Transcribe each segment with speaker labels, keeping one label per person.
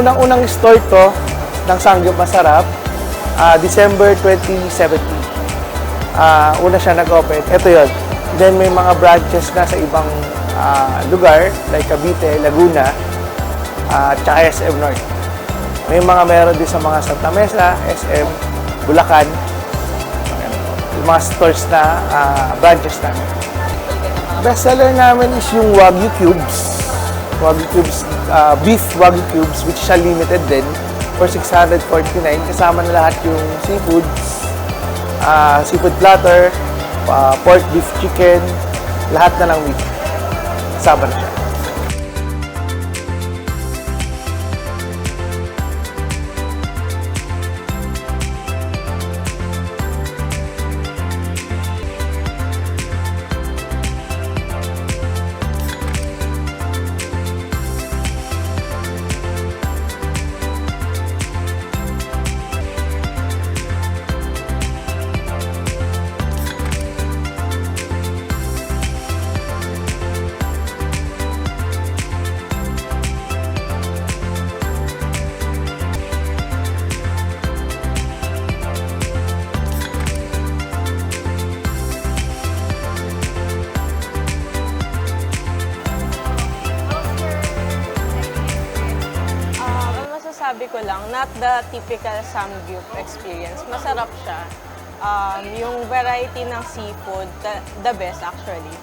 Speaker 1: unang-unang store to ng Sangyup Masarap, ah, December 2017. Ah, una siya nag-open. Ito yon. Then may mga branches na sa ibang ah, lugar like Cavite, Laguna, at tsaka SM North. May mga meron din sa mga Santa Mesa, SM, Bulacan, yung mga stores na ah, branches namin. Bestseller namin is yung Wagyu Cubes. Wagyu Cubes, ah, beef Wagyu Cubes, which is unlimited din for 649. Kasama na lahat yung seafoods, ah, seafood platter, ah, pork, beef, chicken, lahat na ng meat. Kasama na siya.
Speaker 2: Masasabi ko lang, not the typical Samgyup experience. Masarap siya. Um, yung variety ng seafood, the, the best actually.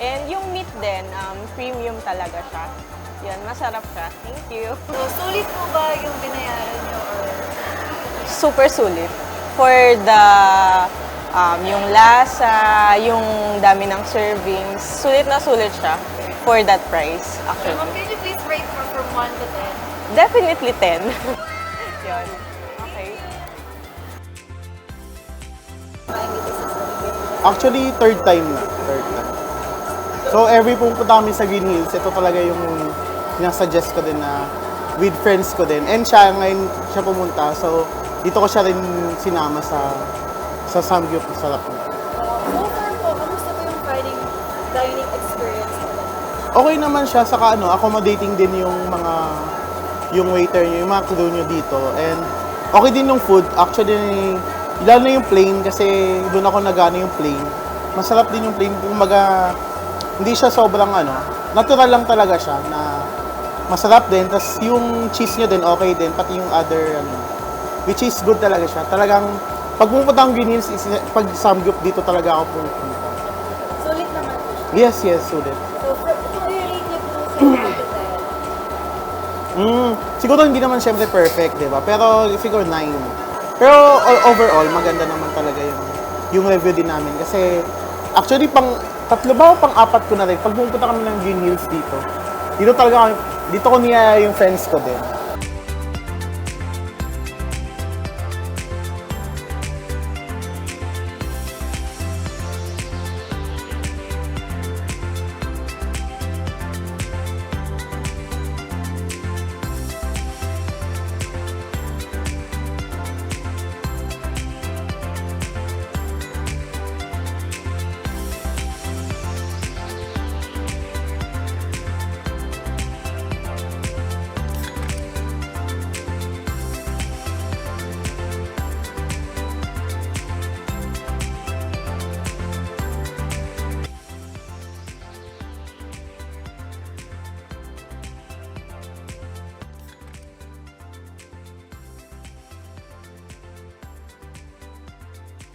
Speaker 2: And yung meat din, um, premium talaga siya. Yan, masarap siya. Thank you.
Speaker 3: So, sulit po ba yung binayaran nyo or
Speaker 2: Super sulit. For the, um, yung lasa, yung dami ng servings, sulit na sulit siya for that price actually.
Speaker 3: Ma'am, can you please rate from, from 1 to 10?
Speaker 2: Definitely 10. Yun. Okay.
Speaker 4: Actually, third time na. Third time. So, every pumunta kami sa Green Hills, ito talaga yung sinasuggest ko din na with friends ko din. And siya, ngayon siya pumunta. So, dito ko siya rin sinama sa sa Samgyup. Sarap na.
Speaker 3: So far po, kamusta po yung Friday dining experience nila?
Speaker 4: Okay naman siya, saka ano, accommodating din yung mga yung waiter nyo, yung mga crew nyo dito. And okay din yung food. Actually, lalo na yung plain kasi doon ako nagano yung plain. Masarap din yung plain. Kumbaga, hindi siya sobrang ano, natural lang talaga siya na masarap din. Tapos yung cheese nyo din, okay din. Pati yung other, ano, which is good talaga siya. Talagang, pag pumunta akong Green Hills, pag samgyup dito talaga ako pumunta.
Speaker 3: Sulit naman.
Speaker 4: Yes, yes, sulit.
Speaker 3: So, for, kung i-rate niyo po sa 1 to 10,
Speaker 4: Mm, siguro hindi naman syempre perfect, 'di ba? Pero siguro 9. Pero overall, maganda naman talaga yung yung review din namin kasi actually pang tatlo ba o pang apat ko na rin pag pumunta kami ng Green Hills dito. Dito talaga dito ko niya yung friends ko din.